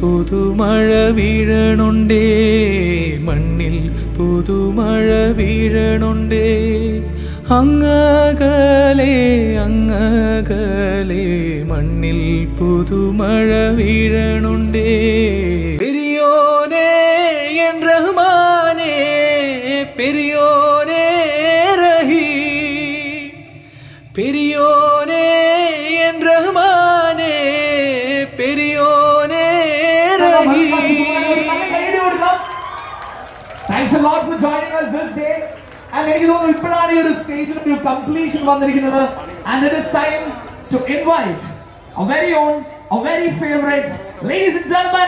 പുതുമഴ വീഴണുണ്ടേ മണ്ണിൽ പുതുമഴ വീഴണുണ്ടേ അങ്ങകലെ അങ്ങകലെ മണ്ണിൽ പുതുമഴ വീഴണുണ്ടേ എനിക്ക് തോന്നുന്നു ഇപ്പോഴാണ് ഈ ഒരു സ്റ്റേജിൽ ഒരു കംപ്ലീഷൻ വന്നിരിക്കുന്നത്. And it is time to invite a very on a very favourite ladies and gentleman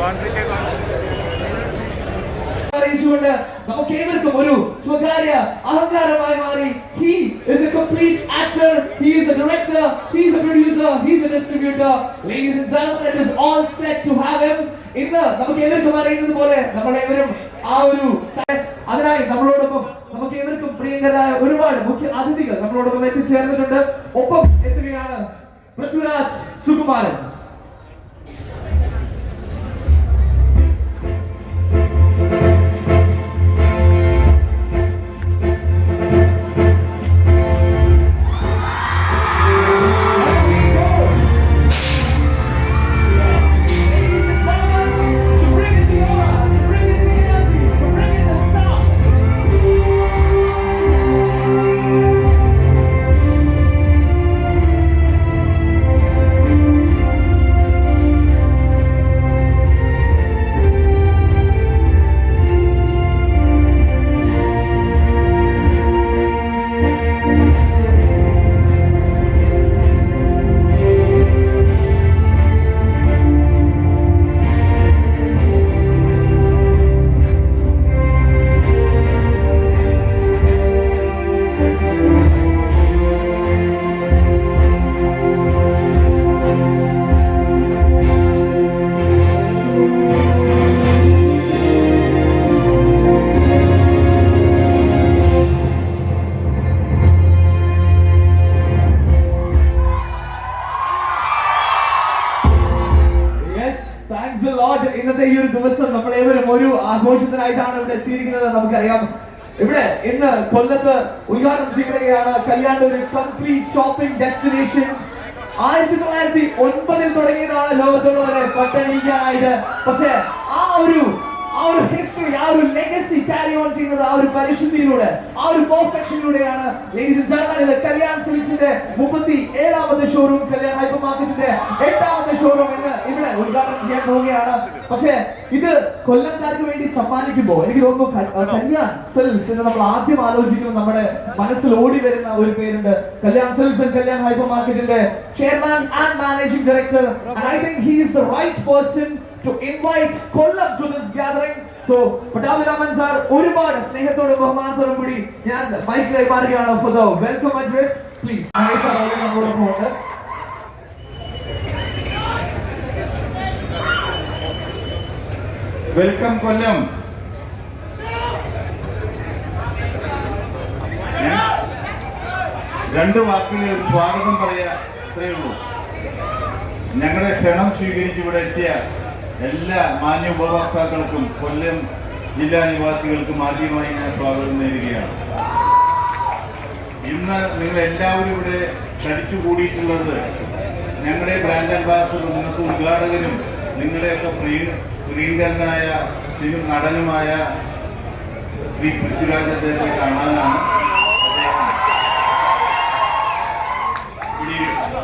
വാണ്ടിക്കേ വാണ്ടിക്കേ നമുക്ക് ഏവർക്കും ഒരു സ്വകാര്യ അഹങ്കാരമായി മാറി. He is a complete actor he is a director he is a producer he is a distributor ladies and gentlemen it is all set to have him ഇന്ന് നമുക്ക് ഏവർക്കും അറിയുന്നത് പോലെ നമ്മൾ ഏവരും ആ ഒരു അതിനായി നമ്മളോടൊപ്പം നമുക്ക് ഏവർക്കും പ്രിയങ്കരായ ഒരുപാട് മുഖ്യ അതിഥികൾ നമ്മളോടൊപ്പം എത്തിച്ചേർന്നിട്ടുണ്ട്. ഒപ്പം എത്തുകയാണ് പൃഥ്വിരാജ് സുകുമാരൻ. ആഘോഷത്തിനായിട്ടാണ് ഇവിടെ എത്തിയിരിക്കുന്നത്. നമുക്കറിയാം. ഇവിടെ ഇന്ന് കൊല്ലത്ത് ഉദ്ഘാടനം ചെയ്യുകയാണ് കല്യാണം ഒരു കംപ്ലീറ്റ് ഷോപ്പിംഗ് ഡെസ്റ്റിനേഷൻ ആയിരത്തി തൊള്ളായിരത്തി ഒൻപതിൽ തുടങ്ങിയതാണ് ലോകത്തോട് വരെ പട്ടണിക്കാനായിട്ട് പക്ഷേ ആ ഒരു ഒരു ഹിസ്റ്ററി ആ ഒരു ലെഗസി ക്യാരി ഓൺ ചെയ്യുന്നത് ആ ഒരു പരിശുദ്ധിയിലൂടെ ആ ഒരു പെർഫെക്ഷനിലൂടെയാണ് ലേഡീസ് ആൻഡ് ജെന്റിൽമെൻ കല്യാൺ സിൽക്സിന്റെ മുപ്പത്തി ഏഴാമത്തെ ഷോറൂം കല്യാൺ ഹൈപ്പർ മാർക്കറ്റിന്റെ എട്ടാമത്തെ ഷോറൂം ഇന്ന് ഇവിടെ ഉദ്ഘാടനം ചെയ്യാൻ പോവുകയാണ്. പക്ഷേ ഇത് കൊല്ലംകാർക്ക് വേണ്ടി സമ്മാനിക്കുമ്പോൾ എനിക്ക് തോന്നുന്നു കല്യാൺ സിൽക്സ് എന്ന് നമ്മൾ ആദ്യം ആലോചിക്കുമ്പോൾ നമ്മുടെ മനസ്സിൽ ഓടി വരുന്ന ഒരു പേരുണ്ട്. Kalyan silks and Kalyan hyper മാർക്കറ്റിന്റെ chairman and managing director and I think he is the right person to invite Kollam to this gathering so Pattabhiraman sir ഒരുപാട് സ്നേഹത്തോടും ബഹുമാനത്തോടും കൂടി ഞാൻ മൈക്ക് കൈമാറുകയാണ് for the welcome address please sir അവിടെ നമ്മളോടൊപ്പം ഉണ്ട് വെൽക്കം കൊല്ലം രണ്ട് വാക്കിൽ ഒരു സ്വാഗതം പറയാ ഇത്രയേ ഉള്ളൂ. ഞങ്ങളുടെ ക്ഷണം സ്വീകരിച്ച് ഇവിടെ എത്തിയ എല്ലാ മാന്യ ഉപഭോക്താക്കൾക്കും കൊല്ലം ജില്ലാ നിവാസികൾക്കും ആദ്യമായി ഞാൻ സ്വാഗതം നേരുകയാണ്. ഇന്ന് നിങ്ങൾ എല്ലാവരും ഇവിടെ ക്ഷണിച്ചു കൂടിയിട്ടുള്ളത് ഞങ്ങളുടെ ബ്രാൻഡ് അംബാസഡർ നിങ്ങൾക്ക് ഉദ്ഘാടകനും നിങ്ങളുടെയൊക്കെ പ്രിയ പ്രിയങ്കരനായ സിനിമ നടനുമായ ശ്രീ പൃഥ്വിരാജ് അദ്ദേഹത്തെ കാണാനാണ്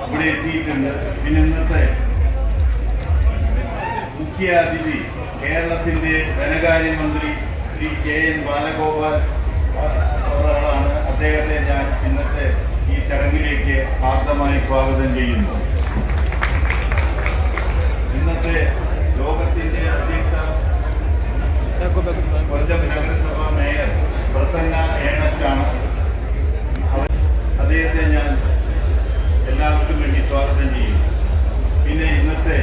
ഇവിടെ എത്തിയിട്ടുണ്ട്. പിന്നെ ഇന്നത്തെ മുഖ്യ അതിഥി കേരളത്തിന്റെ ധനകാര്യമന്ത്രി ശ്രീ കെ എൻ ബാലഗോപാൽ അവരാളാണ് അദ്ദേഹത്തെ ഞാൻ ഇന്നത്തെ ഈ ചടങ്ങിലേക്ക് ഹാർദമായി സ്വാഗതം ചെയ്യുന്നു. ഇന്നത്തെ യോഗത്തിന്റെ അധ്യക്ഷ കൊല്ലം നഗരസഭാ മേയർ പ്രസന്ന ഏണറ്റാണ് അദ്ദേഹത്തെ ഞാൻ എല്ലാവർക്കും വേണ്ടി സ്വാഗതം ചെയ്യുന്നു. പിന്നെ ഇന്നത്തെ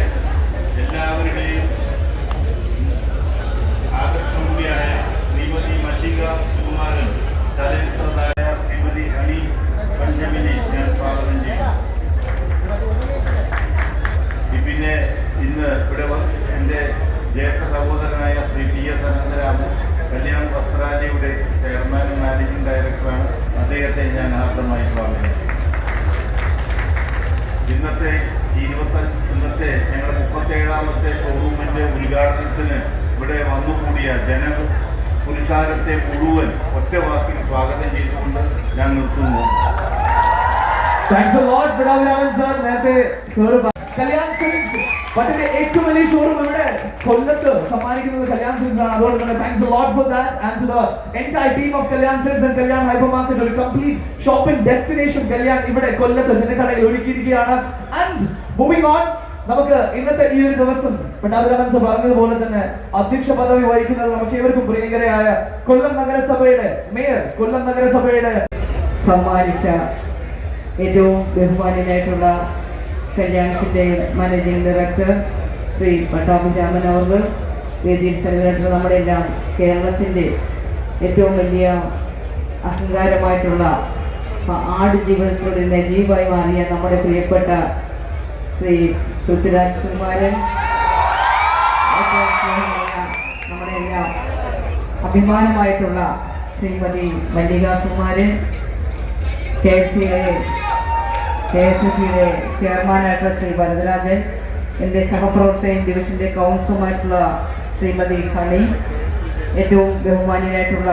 എല്ലാവരുടെയും ആകർഷണിയായ ശ്രീമതി മല്ലിക കുമാരൻ ചലച്ചിത്രതാര ശ്രീമതി ഹണി പഞ്ചമിനെ ഞാൻ സ്വാഗതം ചെയ്യും പിന്നെ ഇന്ന് ഇവിടെ എന്റെ ജ്യേഷ്ഠ സഹോദരനായ ശ്രീ ടി എസ് അനന്തരാമൻ കല്യാൺ വസ്ത്രാലയുടെ ചെയർമാനും മാനേജിംഗ് ഡയറക്ടറാണ്. അദ്ദേഹത്തെ ഞാൻ ആദ്യമായി സ്വാഗതം ഇന്നത്തെ ഇരുപത്തി ഇന്നത്തെ ഞങ്ങളുടെ മുപ്പത്തേഴാമത്തെ ഷോറൂമിന്റെ ഉദ്ഘാടനത്തിന് ഇവിടെ വന്നുകൂടിയ ജന പുരുഷാരത്തെ മുഴുവൻ ഒറ്റ വാക്കിൽ സ്വാഗതം ചെയ്തുകൊണ്ട് ഞാൻ നിർത്തുന്നു. താങ്ക്സ് ലോട്ട് പിടാവിരാമൻ സാർ നേരത്തെ സാർ കല്യാൺ സിൽക്സ് പട്ടിന്റെ ഏറ്റവും വലിയ ഷോറൂം ഇവിടെ കൊല്ലത്ത് സമ്മാനിക്കുന്നത് കല്യാൺ സിൽക്സ് ആണ്. അതുകൊണ്ട് തന്നെ thanks lot for that and to the entire team of Kalyan silks and Kalyan hypermarket complete shopping ഇവിടെ ജനക്കടയിൽ ഒരുക്കിയിരിക്കുകയാണ്. ആൻഡ് മൂവിംഗ് ഓൺ നമുക്ക് ഇന്നത്തെ ഈ ഒരു ദിവസം പട്ടാഭിരാമൻ സർ പറഞ്ഞതുപോലെ തന്നെ അധ്യക്ഷ പദവി വഹിക്കുന്നത് നമുക്ക് ഏവർക്കും പ്രിയങ്കരയായ കൊല്ലം നഗരസഭയുടെ മേയർ കൊല്ലം നഗരസഭയുടെ സമ്മാനിച്ച ഏറ്റവും ബഹുമാന്യനായിട്ടുള്ള കല്യാൺസിന്റെ മാനേജിംഗ് ഡയറക്ടർ ശ്രീ പട്ടാഭിരാമൻ അവർ വേദിയിൽ സെക്രട്ടറി നമ്മുടെ എല്ലാം കേരളത്തിന്റെ ഏറ്റവും വലിയ അഹങ്കാരമായിട്ടുള്ള ആട് ജീവിതത്തിലൂടെ നജീവായി മാറിയ നമ്മുടെ പ്രിയപ്പെട്ട ശ്രീ പൃഥ്വിരാജ് സുകുമാരൻ നമ്മുടെ എല്ലാം അഭിമാനമായിട്ടുള്ള ശ്രീമതി മല്ലിക സുകുമാരൻ കെ എഫ് സിയുടെ കെ എസ് എഫ് സിയുടെ ചെയർമാനായിട്ടുള്ള ശ്രീ ഭരതരാജൻ എന്റെ സഹപ്രവർത്തകൻ ഡിവിഷന്റെ കൗൺസിലുമായിട്ടുള്ള ശ്രീമതി ഹണി ഏറ്റവും ബഹുമാനിയായിട്ടുള്ള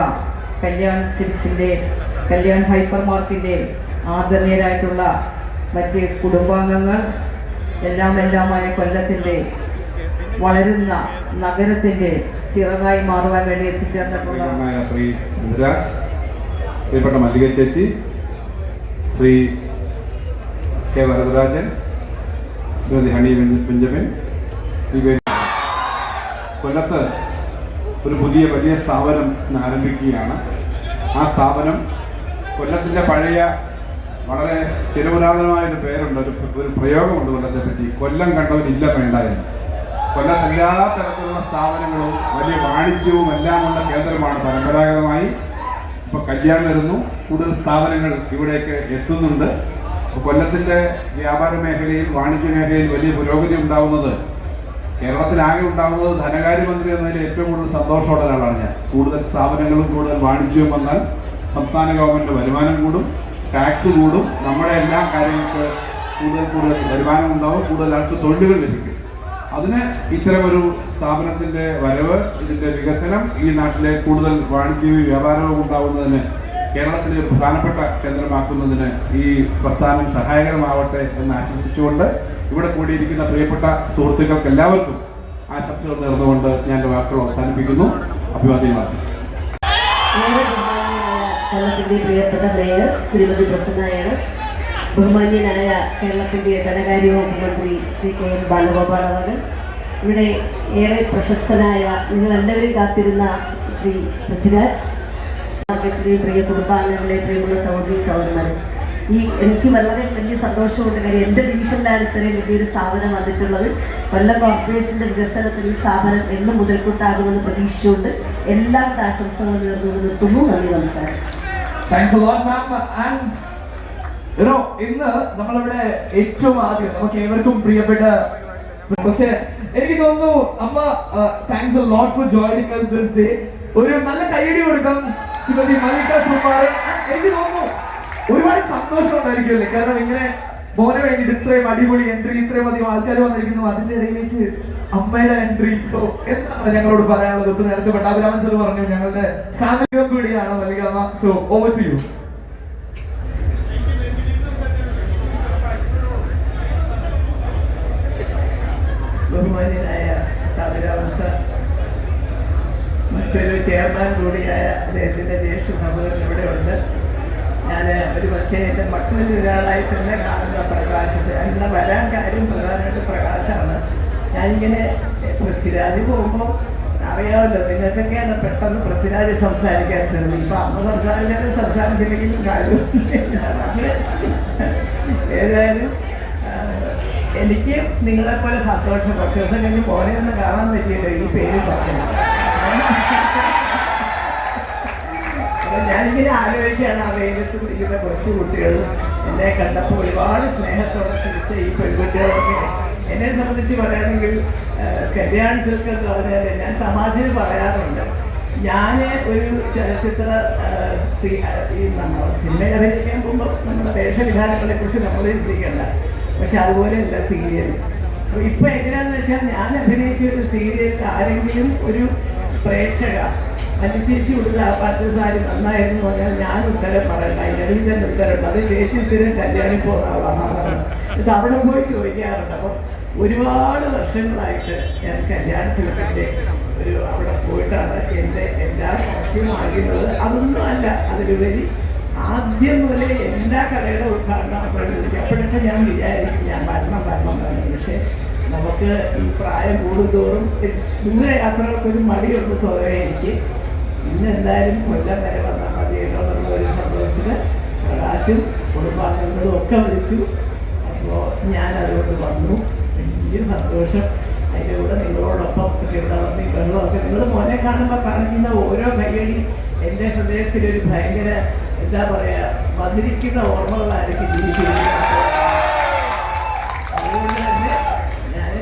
കല്യാൺ സിൽസിന്റെ കല്യാൺ ഹൈപ്പർ മാർക്കിന്റെ ആദരണീയരായിട്ടുള്ള മറ്റ് കുടുംബാംഗങ്ങൾ എല്ലാം എല്ലാമായ കൊല്ലത്തിന്റെ വളരുന്ന നഗരത്തിന്റെ ചിറകായി മാറുവാൻ വേണ്ടി എത്തിച്ചേർന്നിട്ടുള്ള ശ്രീ ഋതുരാജ് പ്രിയപ്പെട്ട മല്ലിക ചേച്ചി Shri K Varadarajan Shrimati honey Benjamin കൊല്ലത്ത് ഒരു പുതിയ വലിയ സ്ഥാപനം ആരംഭിക്കുകയാണ്. ആ സ്ഥാപനം കൊല്ലത്തിന്റെ പഴയ വളരെ ചിരപുരാതനമായ ഒരു പേരുണ്ട്. ഒരു ഒരു പ്രയോഗമുണ്ട് കൊല്ലത്തെ പറ്റി കൊല്ലം കണ്ടവരില്ല വേണ്ട എന്ന് കൊല്ലം എല്ലാ തരത്തിലുള്ള സ്ഥാപനങ്ങളും വലിയ വാണിജ്യവും എല്ലാം ഉള്ള കേന്ദ്രമാണ് പരമ്പരാഗതമായി. ഇപ്പോൾ കല്യാണം വരുന്നു. കൂടുതൽ സ്ഥാപനങ്ങൾ ഇവിടേക്ക് എത്തുന്നുണ്ട്. കൊല്ലത്തിന്റെ വ്യാപാര മേഖലയിൽ വാണിജ്യ മേഖലയിൽ വലിയ പുരോഗതി ഉണ്ടാവുന്നത് കേരളത്തിലാകെ ഉണ്ടാകുന്നത് ധനകാര്യമന്ത്രി എന്നതിൽ ഏറ്റവും കൂടുതൽ സന്തോഷമുള്ള ഒരാളാണ് ഞാൻ. കൂടുതൽ സ്ഥാപനങ്ങളും കൂടുതൽ വാണിജ്യവും വന്നാൽ സംസ്ഥാന ഗവൺമെന്റ് വരുമാനം കൂടും. ടാക്സ് കൂടും. നമ്മുടെ എല്ലാ കാര്യങ്ങൾക്ക് കൂടുതൽ കൂടുതൽ വരുമാനം ഉണ്ടാവും. കൂടുതൽ ആൾക്ക് തൊഴിലുകൾ ലഭിക്കും. അതിന് ഇത്തരമൊരു സ്ഥാപനത്തിന്റെ വരവ് ഇതിന്റെ വികസനം ഈ നാട്ടിലെ കൂടുതൽ വാണിജ്യവും വ്യാപാരവും ഉണ്ടാവുന്നതിന് കേരളത്തിലെ ഒരു പ്രധാനപ്പെട്ട കേന്ദ്രമാക്കുന്നതിന് ഈ പ്രസ്ഥാനം സഹായകരമാവട്ടെ എന്ന് ആശംസിച്ചുകൊണ്ട് ഇവിടെ കൂടിയിരിക്കുന്ന പ്രിയപ്പെട്ട സുഹൃത്തുക്കൾക്ക് എല്ലാവർക്കും ആശംസകൾ നേർന്നുകൊണ്ട് ഞാൻ വാക്കുകൾ അവസാനിപ്പിക്കുന്നു. അഭിവാദ്യമാക്കി കേരളത്തിന്റെ പ്രിയപ്പെട്ട മേയർ ശ്രീമതി പ്രസന്ന എസ് ബഹുമാന്യനായ കേരളത്തിന്റെ ധനകാര്യ വകുപ്പ് മന്ത്രി ശ്രീ കെ എൻ ബാലഗോപാൽ അവർ ഇവിടെ ഏറെ പ്രശസ്തനായ നിങ്ങളെല്ലാവരും കാത്തിരുന്ന ശ്രീ പൃഥ്വിരാജ് മാർക്കറ്റിലെ പ്രിയ കുടുംബാംഗങ്ങളെ പ്രിയമുള്ള സഹോദരി സഹോദരന്മാരെ ഈ എനിക്ക് വളരെ വലിയ സന്തോഷമുണ്ട് കാര്യം എന്റെ ഡിവിഷനിലാണ് ഇത്രയും വലിയൊരു സ്ഥാപനം വന്നിട്ടുള്ളത്. കൊല്ലം കോർപ്പറേഷന്റെ വികസനത്തിൽ ഈ സ്ഥാപനം എന്നും മുതൽക്കൂട്ടാകുമെന്ന് പ്രതീക്ഷിച്ചുകൊണ്ട് എല്ലാവരുടെ ആശംസകളും നേർന്നുകൊണ്ട് നിർത്തുന്നു. നന്ദി നമസ്കാരം. Thanks lot ma'am and you know ഇന്ന് നമ്മളിവിടെ ഏറ്റവും ആദ്യം നമുക്ക് ഏവർക്കും പ്രിയപ്പെട്ട പക്ഷെ എനിക്ക് തോന്നുന്നു അമ്മ thanks lot for joining us this day ഒരു നല്ല കൈയടി കൊടുക്കാം ശ്രീമതി മലിക സുമാർ എനിക്ക് തോന്നുന്നു ഒരുപാട് സന്തോഷം ഉണ്ടായിരിക്കുമല്ലേ? കാരണം ഇങ്ങനെ മോനെ വേണ്ടിയിട്ട് ഇത്രയും അടിപൊളി എൻട്രി ഇത്രയും അധികം ആൾക്കാർ വന്നിരിക്കുന്നു. അതിന്റെ ഇടയിലേക്ക് അമ്മയുടെ എൻട്രി സോ എന്താണ് ഞങ്ങളോട് പറയാനുള്ളത്? ഒത്തു നേരത്തെ പട്ടാഭിരാമൻ സർ പറഞ്ഞു ഞങ്ങളുടെ ഫാമിലി കൂടിയാണ് മല്ലികമ്മ സോ ഓവർ ടു യു മറ്റൊരു ചെയർമാൻ കൂടിയായ അദ്ദേഹത്തിന്റെ ജ്യേഷ്ഠ സഹോദരൻ ഇവിടെ ഉണ്ട്. ഞാൻ ഒരു പക്ഷേ എന്റെ മക്കളിൽ ഒരാളായി തന്നെ കാണുന്ന പ്രകാശത്തെ അങ്ങനെ വരാൻ കാര്യം പ്രധാനമായിട്ട് പ്രകാശമാണ്. ഞാനിങ്ങനെ പൃഥ്വിരാജ് പോകുമ്പോൾ അറിയാമല്ലോ നിങ്ങൾക്കൊക്കെയാണ് പെട്ടെന്ന് പൃഥ്വിരാജ് സംസാരിക്കാൻ തരുന്നത്. ഇപ്പം അമ്മ സംസാരിച്ചാലും സംസാരിച്ചില്ലെങ്കിലും കാര്യം ഏതായാലും എനിക്ക് നിങ്ങളെപ്പോലെ സന്തോഷം. കുറച്ച് ദിവസം കഴിഞ്ഞ് പോലെ ഒന്ന് കാണാൻ പറ്റിയില്ല ഈ പേര് പറഞ്ഞു. ഞാനിങ്ങനെ ആലോചിക്കുകയാണ് ആ വെയിലത്ത് നിൽക്കുന്ന കൊച്ചു കുട്ടികളും എന്നെ കണ്ടപ്പോൾ ഒരുപാട് സ്നേഹത്തോടെ ചിരിച്ച ഈ പെൺകുട്ടികളൊക്കെ എന്നെ സംബന്ധിച്ച് പറയുകയാണെങ്കിൽ കല്യാൺ സിൽക്ക് എന്ന് പറഞ്ഞാൽ ഞാൻ തമാശയിൽ പറയാറുണ്ട്. ഞാൻ ഒരു ചലച്ചിത്ര ഈ നമ്മൾ അഭിനയിക്കാൻ പോകുമ്പോൾ നമ്മുടെ വേഷവിധാനങ്ങളെ കുറിച്ച് നമ്മൾ ചിന്തിക്കണ്ട. പക്ഷെ അതുപോലെയല്ല സീരിയൽ. അപ്പോൾ ഇപ്പം എങ്ങനെയാണെന്ന് വെച്ചാൽ ഞാൻ അഭിനയിച്ച ഒരു സീരിയലിൽ ആരെങ്കിലും ഒരു പ്രേക്ഷക അനുചേച്ചി ഉള്ള പത്ത് സാരി നന്നായിരുന്നു പറഞ്ഞാൽ ഞാൻ ഉത്തരം പറയണ്ട. തന്നെ ഉത്തരം അത് ചേച്ചി സ്ഥിരം കല്യാണി പോകുന്ന ആളാണ് എന്നിട്ട് അവിടെ പോയി ചോദിക്കാറുണ്ട്. അപ്പം ഒരുപാട് വർഷങ്ങളായിട്ട് ഞാൻ കല്യാണ സിനിമയുടെ ഒരു അവിടെ പോയിട്ടാണ് എന്റെ എല്ലാ സാക്ഷ്യം ആകുന്നത് അതൊന്നും അല്ല അതിലുപരി ആദ്യം മുതലേ എല്ലാ കടയുടെ ഉദ്ഘാടനം അപ്പോഴേക്കും അപ്പോഴൊക്കെ ഞാൻ വിചാരിക്കും ഞാൻ വരണം വരണം വരണം. പക്ഷേ നമുക്ക് ഈ പ്രായം കൂടുന്തോറും ദൂരെ യാത്രകൾക്ക് ഒരു മടിയുണ്ട് സ്വതവേ എനിക്ക്. ഇന്ന് എന്തായാലും കൊല്ലം വരെ വന്നാൽ മതിയല്ലോ എന്നുള്ള ഒരു സന്തോഷത്തിൽ പ്രകാശും കുടുംബാംഗങ്ങളും ഒക്കെ വിളിച്ചു. അപ്പോൾ ഞാൻ അതുകൊണ്ട് വന്നു. വലിയ സന്തോഷം. അതിന്റെ കൂടെ നിങ്ങളോടൊപ്പം ഇവിടെ വന്ന് ഈ വെള്ളമൊക്കെ നിങ്ങൾ മോനെ കാണുമ്പോൾ കാണിക്കുന്ന ഓരോ കൈകളിൽ എന്റെ ഹൃദയത്തിലൊരു ഭയങ്കര എന്താ പറയുക വന്നിരിക്കുന്ന ഓർമ്മകളായിരിക്കും ജീവിച്ചിരിക്കുന്നത്. അതുകൊണ്ട് തന്നെ ഞാൻ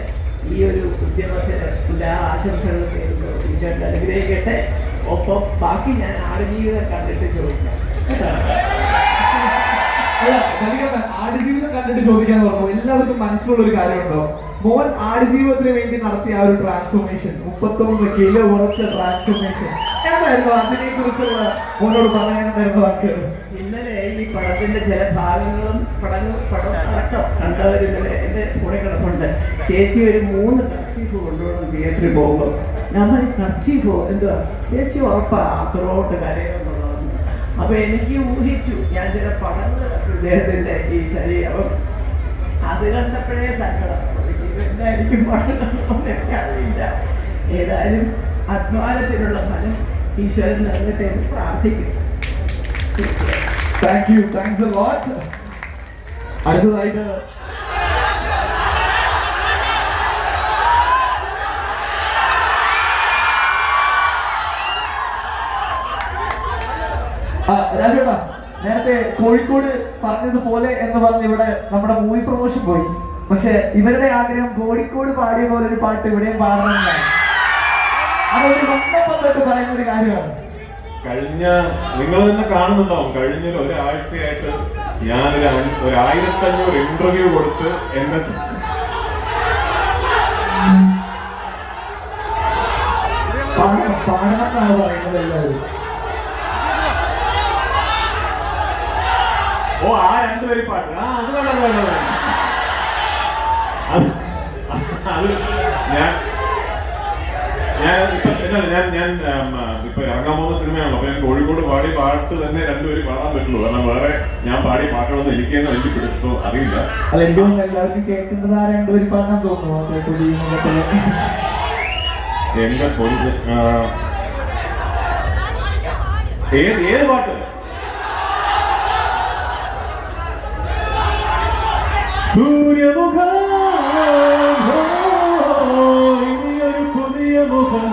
ഈ ഒരു ഉദ്യമത്തിന് എല്ലാ ആശംസകളും നേരുന്നു. ഈശ്വരൻ അനുഗ്രഹിക്കട്ടെ. ഒപ്പം ബാക്കി ഞാൻ ആടുജീവിതം കണ്ടിട്ട് ചോദിക്കാം. കേട്ടോ? ആടുജീവിതം കണ്ടിട്ട് ചോദിക്കാൻ പറഞ്ഞു എല്ലാവർക്കും മനസ്സിലുള്ള ഒരു കാര്യമുണ്ടോ? മോൻ ആടുജീവിതത്തിന് വേണ്ടി നടത്തിയ ആ ഒരു ട്രാൻസ്ഫോർമേഷൻ മുപ്പത്തൊന്ന് കിലോ ഉറച്ച ട്രാൻസ്ഫോർമേഷൻ എന്തായിരുന്നു അതിനെ കുറിച്ചുള്ള മോനോട് പറയാനുണ്ടായിരുന്ന വാക്കുകൾ ഇന്നലെ ഈ പടത്തിന്റെ ചില ഭാഗങ്ങളും പടങ്ങൾ പടം അടക്കം കണ്ടവർ ഇന്നലെ എന്റെ കൂടെ കിടപ്പുണ്ട്. ചേച്ചി ഒരു മൂന്ന് കർച്ചീഫ് കൊണ്ടുപോകണം തിയേറ്ററിൽ പോകുമ്പോൾ നമ്മൾ കർച്ചീഫോ എന്തുവാ? ചേച്ചി ഉറപ്പാ അത്രോട്ട് കരയുന്നുള്ളതെന്ന് അപ്പൊ എനിക്ക് ഊഹിച്ചു. ഞാൻ ചില പടങ്ങൾ ഇദ്ദേഹത്തിന്റെ ഈ ശരീരം അത് കണ്ടപ്പോഴേ സങ്കടം. എന്തായിരിക്കും പടങ്ങളൊന്നും എനിക്കറിയില്ല ഏതായാലും അധ്വാനത്തിനുള്ള ഫലം ഈശ്വരൻ നൽകട്ടെ എന്ന് പ്രാർത്ഥിക്കുന്നു. താങ്ക് യു താങ്ക്സ് ലോട്ട് അടുത്തതായിട്ട് രാജേട്ടാ നേരത്തെ കോഴിക്കോട് പറഞ്ഞതുപോലെ എന്ന് പറഞ്ഞ് ഇവിടെ നമ്മുടെ മൂവി പ്രൊമോഷൻ പോയി. പക്ഷെ ഇവരുടെ ആഗ്രഹം കോഴിക്കോട് പാടിയ പോലെ ഒരു പാട്ട് ഇവിടെയും പാടണമെന്നാണ്. അതൊരു വന്നപ്പം പറയുന്ന ഒരു കാര്യമാണ്. കഴിഞ്ഞ നിങ്ങൾ തന്നെ കാണുന്നുണ്ടാവും കഴിഞ്ഞ ഒരാഴ്ചയായിട്ട് ഞാനൊരു ഒരു ഒരു ആയിരത്തഞ്ഞൂറ് ഇന്റർവ്യൂ കൊടുത്ത് എന്നെ പാടണം പാടണം എന്നാണ് പറയുന്നത് എല്ലാവരും. ഓ ആ രണ്ടുപേരും പാട്ട്. ആ അത്. അത് ഞാൻ ഞാൻ ഇപ്പൊ എന്താണ് ഞാൻ ഞാൻ ഇപ്പൊ ഇറങ്ങാൻ പോകുന്ന സിനിമയാണ് അപ്പൊ ഞാൻ കോഴിക്കോട് പാടി പാട്ട് തന്നെ രണ്ടുപേരും പാടാൻ പറ്റുള്ളൂ. കാരണം വേറെ ഞാൻ പാടി പാട്ടുകളൊന്നും എനിക്ക് തന്നെ എനിക്ക് പിടിച്ചോ അറിയില്ല. അല്ല തോന്നുന്നു എല്ലാവർക്കും കേൾക്കേണ്ടത് ആ രണ്ടുപേരും പാടാൻ തോന്നുന്നു? അത് കുടിയും മറ്റേ എന്റെ ഏത് ഏത് പാട്ട്? സൂര്യമുഖം ഇനിയൊരു പുതിയ മുഖം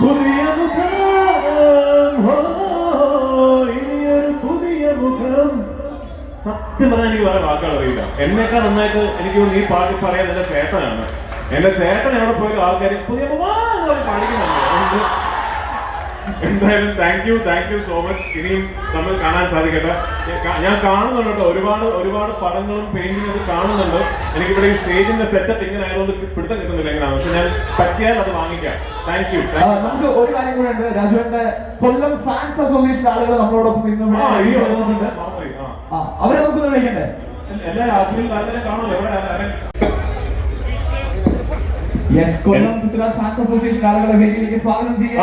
പുതിയ മുഖം ഇനിയൊരു പുതിയ മുഖം സത്യം പറഞ്ഞാൽ എനിക്ക് വേറെ വാക്കുകൾ അറിയില്ല എന്നേക്കാൾ നന്നായിട്ട് എനിക്ക് തോന്നുന്നു ഈ പാട്ട് പറയാൻ എന്റെ ചേട്ടനാണ്. എന്റെ ചേട്ടൻ എവിടെ പോയാലും ആൾക്കാർ പുതിയ മുഖം പാടിക്കുന്നുണ്ട്. എന്തായാലും thank you thank you so much ഇനിയും നമ്മൾ കാണാൻ സാധിക്കട്ടെ. ഞാൻ കാണുന്നുണ്ട് കേട്ടോ. ഒരുപാട് ഒരുപാട് പടങ്ങളും പെയിന്റിംഗ് ഒക്കെ കാണുന്നുണ്ട്. എനിക്കിവിടെ ഈ സ്റ്റേജിന്റെ സെറ്റപ്പ് ഇങ്ങനെ ആയതുകൊണ്ട് പിടുത്തം കിട്ടുന്നില്ല എങ്ങനെയാണ് പക്ഷെ ഞാൻ പറ്റിയാൽ അത് വാങ്ങിക്കാം. താങ്ക് യു നമുക്ക് ഒരു കാര്യം കൂടെ ഉണ്ട്. രാജുവിന്റെ കൊല്ലം ഫാൻസ് അസോസിയേഷൻ ആളുകൾ നമ്മളോടൊപ്പം ഇന്ന് അവരെ നമുക്ക് വിളിക്കണ്ടേ? എല്ലാ രാത്രിയും താല്പര്യം കാണുമല്ലോ. എവിടെ yes Kollam Prithviraj fans association ആളുകളെ വേദിയിലേക്ക് സ്വാഗതം ചെയ്യാം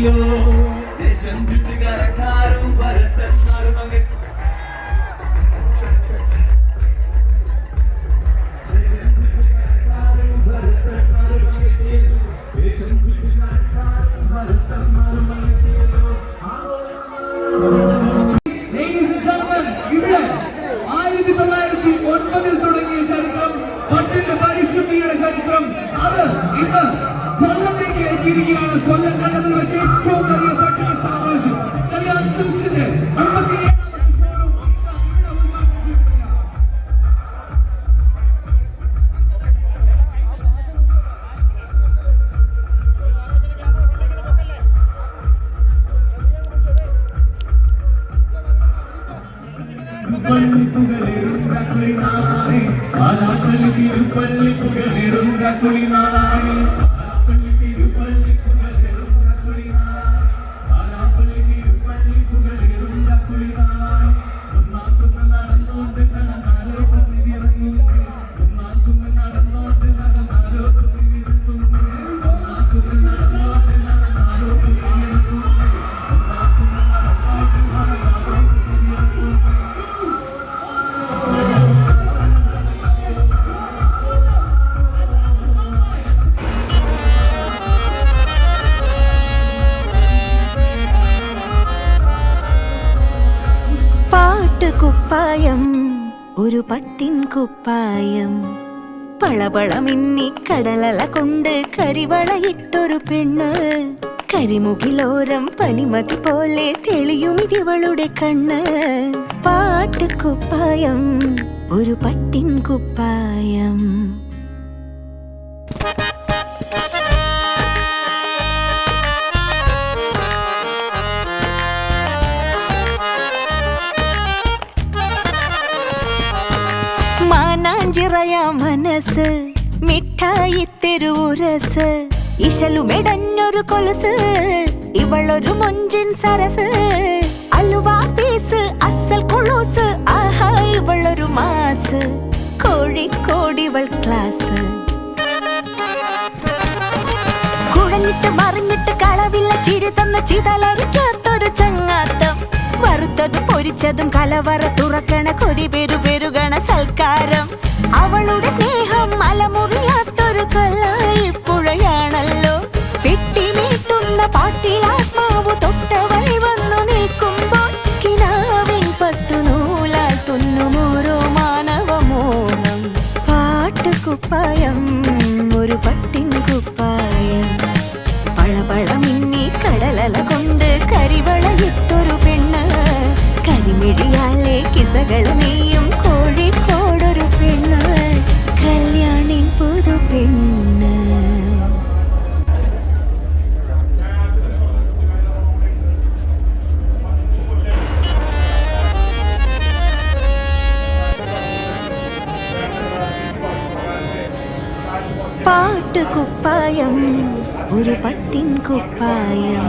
love. പട്ടിൻ കുപ്പായം. പളപളമിന്നി കടലല കൊണ്ട് കരിവളയിട്ടൊരു പെണ്ണ്. കരിമുകിലോരം പനിമതി പോലെ തെളിയുമിതിവളുടെ കണ്ണ്. പാട്ടുകുപ്പായം ഒരു പട്ടിൻ കുപ്പായം. മാനാഞ്ചിറയ മനസ്സ് മിഠായി തെരുവുരസ്. ഇശലുമെടഞ്ഞൊരു കൊലുസ് ഇവളൊരു മൊഞ്ചിൻ സരസ്. അലുവാ പീസ് അസൽ കൊളൂസ് ആഹാ ഇവളൊരു മാസ്. കോഴിക്കോടിവൾ ക്ലാസ്. കുഴഞ്ഞിട്ട് മറിഞ്ഞിട്ട് കളവില്ല ചിരി തന്ന ചിതലരിക്കാത്തൊരു ചങ്ങാത്തം. വറുത്തതും പൊരിച്ചതും കലവറ തുറക്കണ കൊതി പെരുപെരുകണ സൽക്കാരം. അവളുടെ സ്നേഹം മലമുറിയാത്തൊരു കല്ലായി പുഴയാണല്ലോ. വെട്ടിമീട്ടുന്ന പാട്ടിൽ പാട്ടുകുപ്പായം ഒരു പട്ടിൻ കുപ്പായം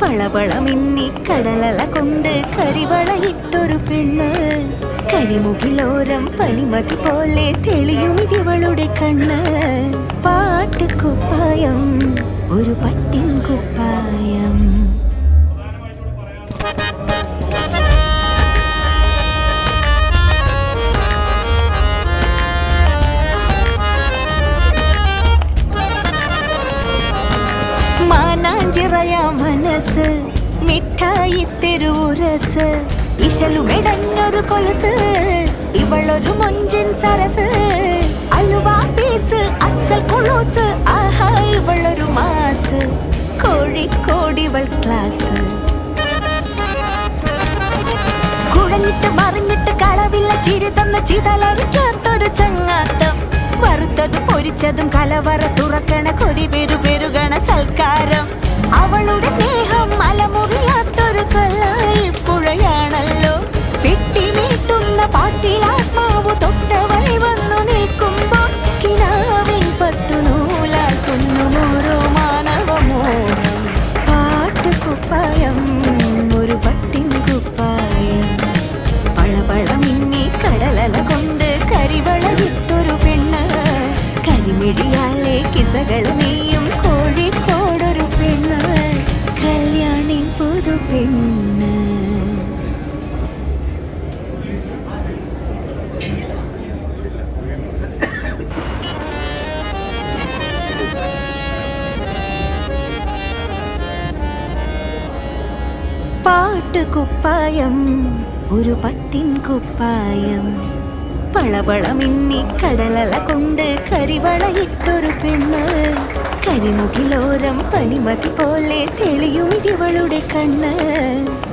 പളപള മിന്നി കടലല കൊണ്ട് കരിവളയിട്ടൊരു പെണ്ണ്. കരിമുകിലോരം പനിമതി പോലെ തെളിയുമിതിവളുടെ കണ്ണ്. പാട്ടുകുപ്പായം ഒരു പട്ടിൻ കുപ്പായം തെരുവുരസ് ഇശലുമെടഞ്ഞൊരു കൊലുസ്. ഇവളൊരു മൊഞ്ചിൻ സരസ്. അലുവാ പീസ് അസൽ കൊളൂസ്. ആഹാ ഇവളൊരു മാസ്. കോഴിക്കോടിവൾ ക്ലാസ്. കുഴഞ്ഞിട്ട് മറിഞ്ഞിട്ട് കളവില്ല ചിരി തന്ന ചിതലരിക്കാത്തൊരു ചങ്ങാത്തം. വറുത്തതും പൊരിച്ചതും കലവറ തുറക്കണ കൊതി പെരുപെരുകണ സൽക്കാരം. അവളുടെ സ്നേഹം ഒരു കല്ലായി പുഴയാണല്ലോ. വെട്ടിമീട്ടുന്ന പാട്ടിലാത്മാവ് തൊട്ടവളി വന്നു നിൽക്കുമ്പോൾ കിനാവിൻ പത്തു നൂലാക്കുന്നു മാനവമോ പാട്ടുകുപ്പായം ഒരു പട്ടിൻ കുപ്പായം. പളപളമിന്നി കടലല കൊണ്ട് കരിവളയിട്ടൊരു പെണ്ണ്. കരിമുകിലോരം പനിമതി പോലെ തെളിയും ഇതിവളുടെ കണ്ണ്.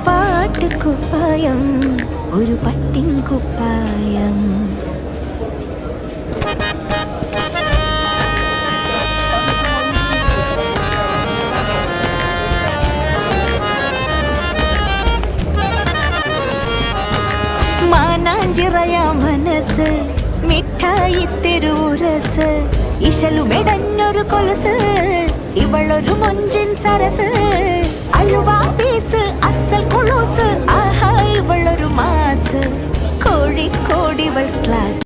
പാട്ടുക്കുപ്പായം ഒരു പട്ടിൻ കുപ്പായം. മിഠായി തെരൂരസ് ഇശലുമെടഞ്ഞൊരു കൊലസ് ഇവളൊരു മൊഞ്ചിൻ സരസ് അലുവാ പീസ് അസൽ കൊളൂസ് ആഹാ ഇവളൊരു മാസ് കോഴിക്കോടിവൾ ക്ലാസ്